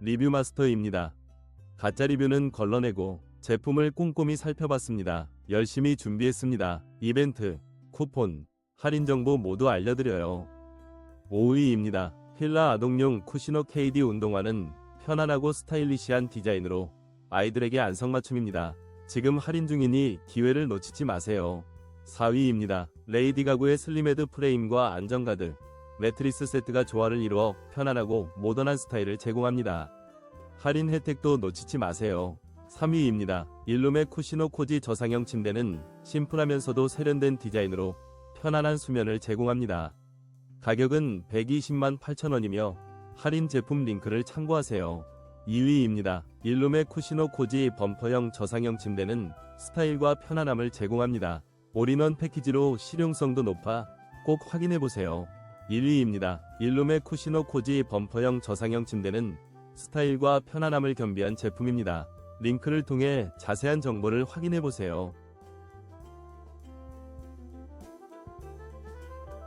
리뷰 마스터입니다. 가짜 리뷰는 걸러내고 제품을 꼼꼼히 살펴봤습니다. 열심히 준비했습니다. 이벤트, 쿠폰, 할인 정보 모두 알려드려요. 5위입니다. 힐라 아동용 쿠시노 KD 운동화는 편안하고 스타일리시한 디자인으로 아이들에게 안성맞춤입니다. 지금 할인 중이니 기회를 놓치지 마세요. 4위입니다. 레이디 가구의 슬림헤드 프레임과 안정가드, 매트리스 세트가 조화를 이루어 편안하고 모던한 스타일을 제공합니다. 할인 혜택도 놓치지 마세요. 3위입니다. 일룸의 쿠시노 코지 저상형 침대는 심플하면서도 세련된 디자인으로 편안한 수면을 제공합니다. 가격은 120만 8천원이며 할인 제품 링크를 참고하세요. 2위입니다. 일룸의 쿠시노 코지 범퍼형 저상형 침대는 스타일과 편안함을 제공합니다. 올인원 패키지로 실용성도 높아 꼭 확인해보세요. 1위입니다. 일룸의 쿠시노 코지 범퍼형 저상형 침대는 스타일과 편안함을 겸비한 제품입니다. 링크를 통해 자세한 정보를 확인해 보세요.